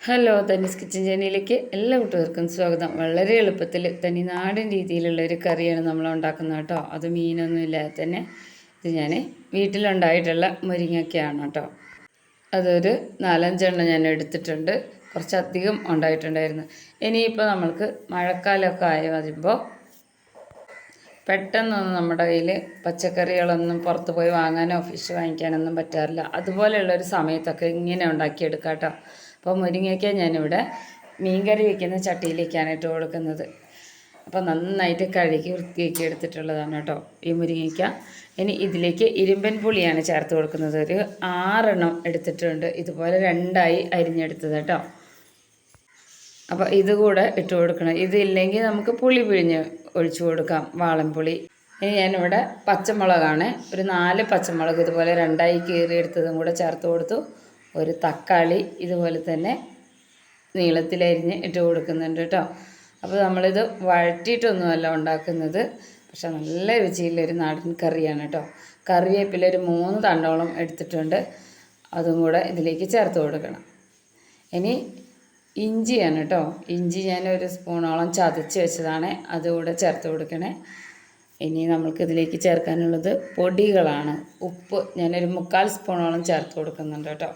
Hello തനീസ് kitchen ചേനയിലേക്ക് എല്ലാ കൂട്ടുകാർക്കും സ്വാഗതം. വളരെ എളുപ്പത്തിൽ തനി നാടൻ രീതിയിലുള്ള ഒരു കറിയാണ് നമ്മൾ ഉണ്ടാക്കുന്നത് കേട്ടോ. അത് മീനൊന്നും ഇല്ലാതെ തന്നെ ഇത് ഞാൻ വീട്ടിലുണ്ടായിട്ടുള്ള മുരിങ്ങയ്ക്കാണ് കേട്ടോ. അതൊരു നാലഞ്ചെണ്ണം ഞാൻ എടുത്തിട്ടുണ്ട്. കുറച്ചധികം ഉണ്ടായിട്ടുണ്ടായിരുന്നു. ഇനിയിപ്പോൾ നമ്മൾക്ക് മഴക്കാലമൊക്കെ ആയി വരുമ്പോൾ പെട്ടെന്നൊന്നും നമ്മുടെ കയ്യിൽ പച്ചക്കറികളൊന്നും പുറത്ത് പോയി വാങ്ങാനോ ഫിഷ് വാങ്ങിക്കാനൊന്നും പറ്റാറില്ല. അതുപോലെയുള്ള ഒരു സമയത്തൊക്കെ ഇങ്ങനെ ഉണ്ടാക്കിയെടുക്കാം കേട്ടോ. അപ്പോൾ മുരിങ്ങയ്ക്ക ഞാനിവിടെ മീൻകറി വയ്ക്കുന്ന ചട്ടിയിലേക്കാണ് ഇട്ട് കൊടുക്കുന്നത്. അപ്പോൾ നന്നായിട്ട് കഴുകി വൃത്തിയാക്കി എടുത്തിട്ടുള്ളതാണ് കേട്ടോ ഈ മുരിങ്ങയ്ക്ക. ഇനി ഇതിലേക്ക് ഇരുമ്പൻ പുളിയാണ് ചേർത്ത് കൊടുക്കുന്നത്. ഒരു ആറെണ്ണം എടുത്തിട്ടുണ്ട്. ഇതുപോലെ രണ്ടായി അരിഞ്ഞെടുത്തത് കേട്ടോ. അപ്പോൾ ഇതുകൂടെ ഇട്ട് കൊടുക്കണം. ഇതില്ലെങ്കിൽ നമുക്ക് പുളി പിഴിഞ്ഞ് ഒഴിച്ചു കൊടുക്കാം വാളൻപുളി ഇനി ഞാനിവിടെ പച്ചമുളകാണ്. ഒരു നാല് പച്ചമുളക് ഇതുപോലെ രണ്ടായി കീറിയെടുത്തതും കൂടെ ചേർത്ത് കൊടുത്തു. ഒരു തക്കാളി ഇതുപോലെ തന്നെ നീളത്തിലരിഞ്ഞ് ഇട്ട് കൊടുക്കുന്നുണ്ട് കേട്ടോ. അപ്പോൾ നമ്മളിത് വഴറ്റിയിട്ടൊന്നുമല്ല ഉണ്ടാക്കുന്നത്. പക്ഷെ നല്ല രുചിയുള്ളൊരു നാടൻ കറിയാണ് കേട്ടോ. കറിവേപ്പില ഒരു മൂന്ന് തണ്ടോളം എടുത്തിട്ടുണ്ട്. അതും കൂടെ ഇതിലേക്ക് ചേർത്ത് കൊടുക്കണം. ഇനി ഇഞ്ചിയാണ് കേട്ടോ. ഇഞ്ചി ഞാൻ ഒരു സ്പൂണോളം ചതച്ച് വെച്ചതാണ്. അതുകൂടെ ചേർത്ത് കൊടുക്കണേ. ഇനി നമ്മൾക്ക് ഇതിലേക്ക് ചേർക്കാനുള്ളത് പൊടികളാണ്. ഉപ്പ് ഞാനൊരു മുക്കാൽ സ്പൂണോളം ചേർത്ത് കൊടുക്കുന്നുണ്ട് കേട്ടോ.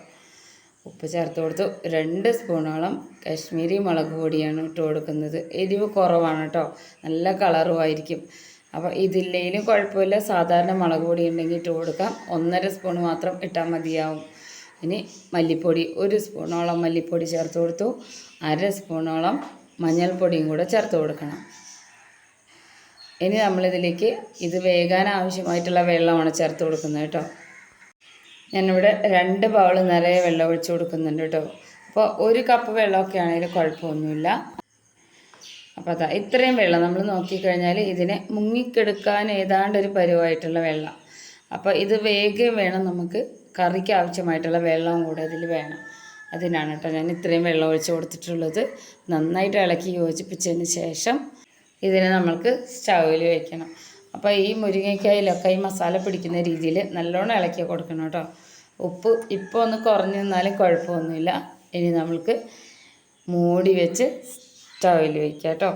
ഉപ്പ് ചേർത്ത് കൊടുത്തു. രണ്ട് സ്പൂണോളം കാശ്മീരി മുളക് പൊടിയാണ് ഇട്ട് കൊടുക്കുന്നത്. എരിവ് കുറവാണ് കേട്ടോ നല്ല കളറും ആയിരിക്കും. അപ്പോൾ ഇതില്ലെങ്കിലും കുഴപ്പമില്ല. സാധാരണ മുളക് പൊടി ഉണ്ടെങ്കിൽ ഇട്ട് കൊടുക്കാം. ഒന്നര സ്പൂൺ മാത്രം ഇട്ടാൽ മതിയാവും. ഇനി മല്ലിപ്പൊടി ഒരു സ്പൂണോളം മല്ലിപ്പൊടി ചേർത്ത് കൊടുത്തു. അര സ്പൂണോളം മഞ്ഞൾപ്പൊടിയും കൂടെ ചേർത്ത് കൊടുക്കണം. ഇനി നമ്മളിതിലേക്ക് ഇത് വേകാൻ ആവശ്യമായിട്ടുള്ള വെള്ളമാണ് ചേർത്ത് കൊടുക്കുന്നത് കേട്ടോ ഞാനിവിടെ രണ്ട് ബൗൾ നിറയെ വെള്ളം ഒഴിച്ചു കൊടുക്കുന്നുണ്ട് കേട്ടോ. അപ്പോൾ ഒരു കപ്പ് വെള്ളമൊക്കെ ആണെങ്കിലും കുഴപ്പമൊന്നുമില്ല. അപ്പോൾ അതാ ഇത്രയും വെള്ളം നമ്മൾ നോക്കിക്കഴിഞ്ഞാൽ ഇതിനെ മുങ്ങിക്കെടുക്കാൻ ഏതാണ്ട് ഒരു പരുവായിട്ടുള്ള വെള്ളം. അപ്പോൾ ഇത് വേഗം വേണം നമുക്ക് കറിക്ക് ആവശ്യമായിട്ടുള്ള വെള്ളം കൂടെ അതിൽ വേണം. അതിനാണ് കേട്ടോ ഞാൻ ഇത്രയും വെള്ളം ഒഴിച്ച് കൊടുത്തിട്ടുള്ളത്. നന്നായിട്ട് ഇളക്കി യോജിപ്പിച്ചതിന് ശേഷം ഇതിനെ നമ്മൾക്ക് സ്റ്റൗവിൽ വെക്കണം. അപ്പോൾ ഈ മുരിങ്ങയ്ക്കായിലൊക്കെ ഈ മസാല പിടിക്കുന്ന രീതിയിൽ നല്ലോണം ഇളക്കി കൊടുക്കണം കേട്ടോ. ഉപ്പ് ഇപ്പോൾ ഒന്ന് കുറഞ്ഞു നിന്നാലും കുഴപ്പമൊന്നുമില്ല. ഇനി നമ്മൾക്ക് മൂടി വെച്ച് സ്റ്റവിൽ വയ്ക്കുക കേട്ടോ.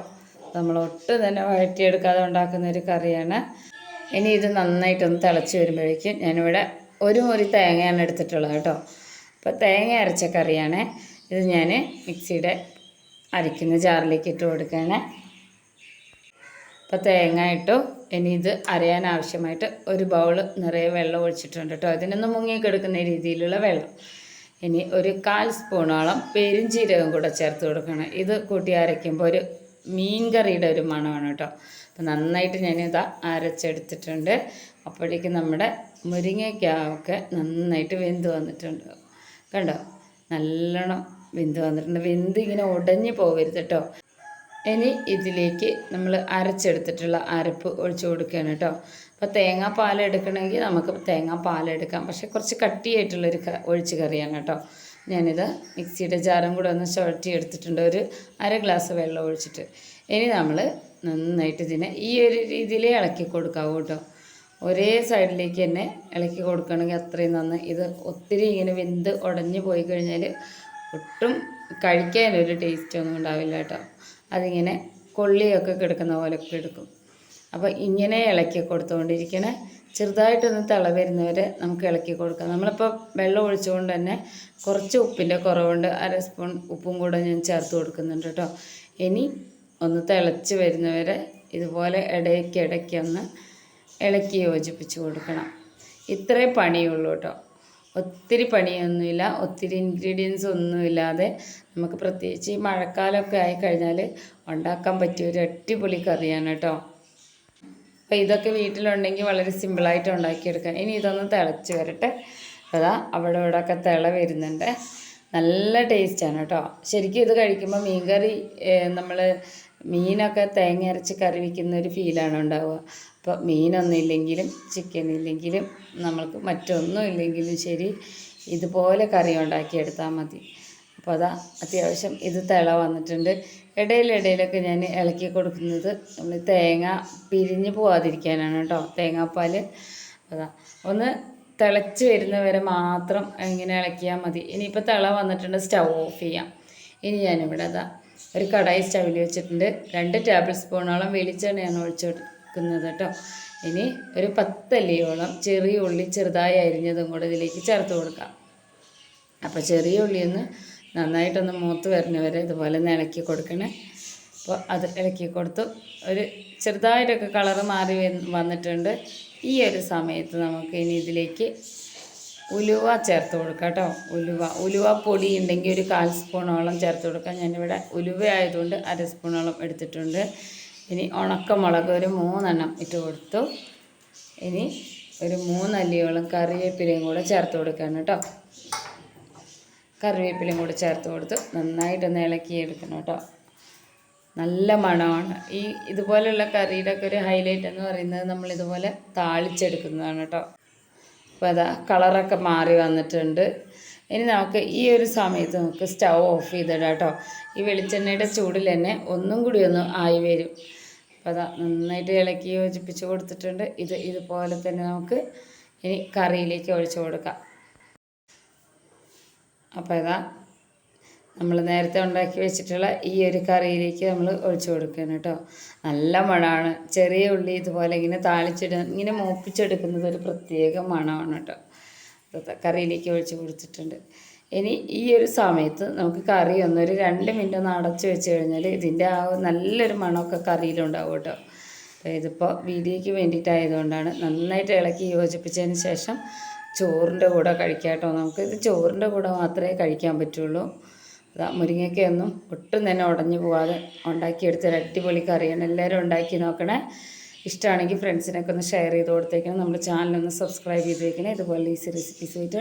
നമ്മൾ ഒട്ടും തന്നെ വഴറ്റിയെടുക്കാതെ ഉണ്ടാക്കുന്ന ഒരു കറിയാണ്. ഇനി ഇത് നന്നായിട്ടൊന്ന് തിളച്ച് വരുമ്പോഴേക്കും ഞാനിവിടെ ഒരു മുറി തേങ്ങയാണ് എടുത്തിട്ടുള്ളത് കേട്ടോ. അപ്പോൾ തേങ്ങ അരച്ച കറിയാണ്. ഇത് ഞാൻ മിക്സിയുടെ അരയ്ക്കുന്ന ജാറിലേക്ക് ഇട്ട് കൊടുക്കുകയാണ്. അപ്പോൾ തേങ്ങ ഇട്ടു. ഇനി ഇത് അരയാൻ ആവശ്യമായിട്ട് ഒരു ബൗൾ നിറയെ വെള്ളം ഒഴിച്ചിട്ടുണ്ട് കേട്ടോ. അതിനൊന്ന് മുങ്ങിക്കെടുക്കുന്ന രീതിയിലുള്ള വെള്ളം. ഇനി ഒരു കാൽ സ്പൂണോളം പെരുംജീരകം കൂടെ ചേർത്ത് കൊടുക്കണം. ഇത് കൂട്ടി അരയ്ക്കുമ്പോൾ ഒരു മീൻ കറിയുടെ ഒരു മണമാണ് കേട്ടോ. അപ്പോൾ നന്നായിട്ട് ഞാനിതാ അരച്ചെടുത്തിട്ടുണ്ട്. അപ്പോഴേക്കും നമ്മുടെ മുരിങ്ങയ്ക്കാവൊക്കെ നന്നായിട്ട് വെന്ത് വന്നിട്ടുണ്ട്. കണ്ടോ? നല്ലോണം വെന്ത് വന്നിട്ടുണ്ട്. വെന്ത് ഇങ്ങനെ ഉടഞ്ഞു പോകരുത് കേട്ടോ. ഇനി ഇതിലേക്ക് നമ്മൾ അരച്ചെടുത്തിട്ടുള്ള അരപ്പ് ഒഴിച്ച് കൊടുക്കുകയാണ് കേട്ടോ. അപ്പോൾ തേങ്ങാപ്പാൽ എടുക്കണമെങ്കിൽ നമുക്ക് തേങ്ങാപ്പാൽ എടുക്കാം. പക്ഷേ കുറച്ച് കട്ടിയായിട്ടുള്ളൊരു ഒഴിച്ച് കറിയാണ് കേട്ടോ. ഞാനിത് മിക്സിയുടെ ജാറും കൂടെ ഒന്ന് ചുഴറ്റി എടുത്തിട്ടുണ്ട്. ഒരു അര ഗ്ലാസ് വെള്ളം ഒഴിച്ചിട്ട്. ഇനി നമ്മൾ നന്നായിട്ട് ഇതിനെ ഈ ഒരു രീതിയിലേ ഇളക്കി കൊടുക്കാവൂ കേട്ടോ. ഒരേ സൈഡിലേക്ക് തന്നെ ഇളക്കി കൊടുക്കണമെങ്കിൽ അത്രയും നന്ന് ഇത് ഒത്തിരി ഇങ്ങനെ വെന്ത് ഉടഞ്ഞു പോയി കഴിഞ്ഞാൽ ഒട്ടും കഴിക്കാനൊരു ടേസ്റ്റ് ഒന്നും ഉണ്ടാവില്ല കേട്ടോ. അതിങ്ങനെ കൊള്ളിയൊക്കെ കിടക്കുന്ന പോലെ കിടക്കും. അപ്പോൾ ഇങ്ങനെ ഇളക്കി കൊടുത്തുകൊണ്ടിരിക്കണേ ചെറുതായിട്ടൊന്ന് തിള വരുന്നവരെ നമുക്ക് ഇളക്കി കൊടുക്കാം. നമ്മളിപ്പോൾ വെള്ളം ഒഴിച്ചുകൊണ്ട് തന്നെ കുറച്ച് ഉപ്പിന്റെ കുറവുണ്ട്. അര സ്പൂൺ ഉപ്പും കൂടെ ഞാൻ ചേർത്ത് കൊടുക്കുന്നുണ്ട് കേട്ടോ. ഇനി ഒന്ന് തിളച്ച് വരുന്നവരെ ഇതുപോലെ ഇടയ്ക്കിടയ്ക്ക് ഒന്ന് ഇളക്കി യോജിപ്പിച്ച് കൊടുക്കണം. ഇത്രേ പണിയുള്ളൂ കേട്ടോ. ഒത്തിരി പണിയൊന്നുമില്ല ഒത്തിരി ഇൻഗ്രീഡിയൻസ് ഒന്നുമില്ലാതെ നമുക്ക് പ്രത്യേകിച്ച് ഈ മഴക്കാലമൊക്കെ ആയിക്കഴിഞ്ഞാൽ ഉണ്ടാക്കാൻ പറ്റിയ ഒരു അടിപൊളി കറിയാണ് കേട്ടോ. അപ്പോൾ ഇതൊക്കെ വീട്ടിലുണ്ടെങ്കിൽ വളരെ സിമ്പിളായിട്ട് ഉണ്ടാക്കിയെടുക്കാം. ഇനി ഇതൊന്ന് തിളച്ച് വരട്ടെ. അതാ അവിടെ ഇവിടെ ഒക്കെ തിള വരുന്നുണ്ട്. നല്ല ടേസ്റ്റാണ് കേട്ടോ. ശരിക്കും ഇത് കഴിക്കുമ്പോൾ മീൻ കറി നമ്മൾ മീനൊക്കെ തേങ്ങ അരച്ച് കറി വയ്ക്കുന്ന ഒരു ഫീലാണ് ഉണ്ടാവുക. അപ്പോൾ മീനൊന്നും ഇല്ലെങ്കിലും ചിക്കൻ ഇല്ലെങ്കിലും നമ്മൾക്ക് മറ്റൊന്നും ഇല്ലെങ്കിലും ശരി ഇതുപോലെ കറി ഉണ്ടാക്കിയെടുത്താൽ മതി. അപ്പോൾ അതാ അത്യാവശ്യം ഇത് തിള വന്നിട്ടുണ്ട്. ഇടയിലിടയിലൊക്കെ ഞാൻ ഇളക്കി കൊടുക്കുന്നത് നമ്മൾ തേങ്ങ പിരിഞ്ഞ് പോവാതിരിക്കാനാണ് കേട്ടോ തേങ്ങാപ്പാൽ അതാ. ഒന്ന് തിളച്ച് വരുന്നവരെ മാത്രം ഇങ്ങനെ ഇളക്കിയാൽ മതി. ഇനിയിപ്പോൾ തിള വന്നിട്ടുണ്ട് സ്റ്റൗ ഓഫ് ചെയ്യാം. ഇനി ഞാനിവിടെ അതാ ഒരു കടായി സ്റ്റവിൽ വെച്ചിട്ടുണ്ട്. രണ്ട് ടേബിൾ സ്പൂണോളം വെളിച്ചെണ്ണയാണ് ഒഴിച്ചു കൊടുക്കുന്നത് കേട്ടോ. ഇനി ഒരു പത്തല്ലിയോളം ചെറിയ ഉള്ളി ചെറുതായി അരിഞ്ഞതും കൂടെ ഇതിലേക്ക് ചേർത്ത് കൊടുക്കാം. അപ്പോൾ ചെറിയ ഉള്ളി ഒന്ന് നന്നായിട്ടൊന്ന് മൂത്ത് വരുന്ന വരെ ഇതുപോലെ ഒന്ന് ഇളക്കി കൊടുക്കണേ. അപ്പോൾ അത് ഇളക്കി കൊടുത്തു. ഒരു ചെറുതായിട്ടൊക്കെ കളറ് മാറി വന്നിട്ടുണ്ട്. ഈ ഒരു സമയത്ത് നമുക്ക് ഇനി ഇതിലേക്ക് ഉലുവ ചേർത്ത് കൊടുക്കാം കേട്ടോ. ഉലുവ. ഉലുവ പൊടി ഉണ്ടെങ്കിൽ ഒരു കാൽ സ്പൂണോളം ചേർത്ത് കൊടുക്കാം. ഞാനിവിടെ ഉലുവ ആയതുകൊണ്ട് അര സ്പൂണോളം എടുത്തിട്ടുണ്ട്. ഇനി ഉണക്കമുളക് ഒരു മൂന്നെണ്ണം ഇട്ട് കൊടുത്തു. ഇനി ഒരു മൂന്നല്ലിയോളം കറിവേപ്പിലയും കൂടെ ചേർത്ത് കൊടുക്കണം കേട്ടോ. കറിവേപ്പിലയും കൂടെ ചേർത്ത് കൊടുത്ത്. നന്നായിട്ടൊന്ന് ഇളക്കി എടുക്കണം കേട്ടോ. നല്ല മണമാണ്. ഈ ഇതുപോലെയുള്ള കറിയുടെ ഒക്കെ ഒരു ഹൈലൈറ്റ് എന്ന് പറയുന്നത് നമ്മൾ ഇതുപോലെ താളിച്ചെടുക്കുന്നതാണ് കേട്ടോ. അപ്പോൾ അതാ കളറൊക്കെ മാറി വന്നിട്ടുണ്ട്. ഇനി നമുക്ക് ഈ ഒരു സമയത്ത് നമുക്ക് സ്റ്റൗ ഓഫ് ചെയ്തിടാം കേട്ടോ. ഈ വെളിച്ചെണ്ണയുടെ ചൂടിൽ തന്നെ ഒന്നും കൂടി ഒന്ന് ആയി വരും. അപ്പോൾ അതാ നന്നായിട്ട് ഇളക്കി യോജിപ്പിച്ച് കൊടുത്തിട്ടുണ്ട്. ഇത് ഇതുപോലെ തന്നെ നമുക്ക് ഇനി കറിയിലേക്ക് ഒഴിച്ചു കൊടുക്കാം. അപ്പോൾ ഇതാ നമ്മൾ നേരത്തെ ഉണ്ടാക്കി വെച്ചിട്ടുള്ള ഈ ഒരു കറിയിലേക്ക് നമ്മൾ ഒഴിച്ചു കൊടുക്കണം കേട്ടോ. നല്ല മണമാണ്. ചെറിയ ഉള്ളി ഇതുപോലെ ഇങ്ങനെ താളിച്ചിട ഇങ്ങനെ മൂപ്പിച്ചെടുക്കുന്നത് ഒരു പ്രത്യേക മണമാണ് കേട്ടോ. കറിയിലേക്ക് ഒഴിച്ചു കൊടുത്തിട്ടുണ്ട്. ഇനി ഈ ഒരു സമയത്ത് നമുക്ക് കറി ഒന്നൊരു രണ്ട് മിനിറ്റ് ഒന്ന് അടച്ച് വെച്ച് കഴിഞ്ഞാൽ ഇതിന്റെ ആ നല്ലൊരു മണമൊക്കെ കറിയിലുണ്ടാവും കേട്ടോ. അപ്പോൾ ഇതിപ്പോൾ വീഡിയോയ്ക്ക് വേണ്ടിയിട്ടായതുകൊണ്ടാണ് നന്നായിട്ട് ഇളക്കി യോജിപ്പിച്ചതിന് ശേഷം ചോറിന്റെ കൂടെ കഴിക്കാം കേട്ടോ. നമുക്ക് ഇത് ചോറിന്റെ കൂടെ മാത്രമേ കഴിക്കാൻ പറ്റുള്ളൂ. അതാ മുരിങ്ങയ്ക്കൊന്നും ഒട്ടും തന്നെ ഉടഞ്ഞു പോവാതെ ഉണ്ടാക്കിയെടുത്ത ഒരു അടിപൊളി കറിയാണ്. എല്ലാവരും ഉണ്ടാക്കി നോക്കണേ. ഇഷ്ടമാണെങ്കിൽ ഫ്രണ്ട്സിനൊക്കെ ഒന്ന് ഷെയർ ചെയ്ത് കൊടുത്തേക്കണം. നമ്മുടെ ചാനലൊന്ന് സബ്സ്ക്രൈബ് ചെയ്ത് വെക്കണേ. ഇതുപോലെ ഈസി റെസിപ്പീസ് ആയിട്ട്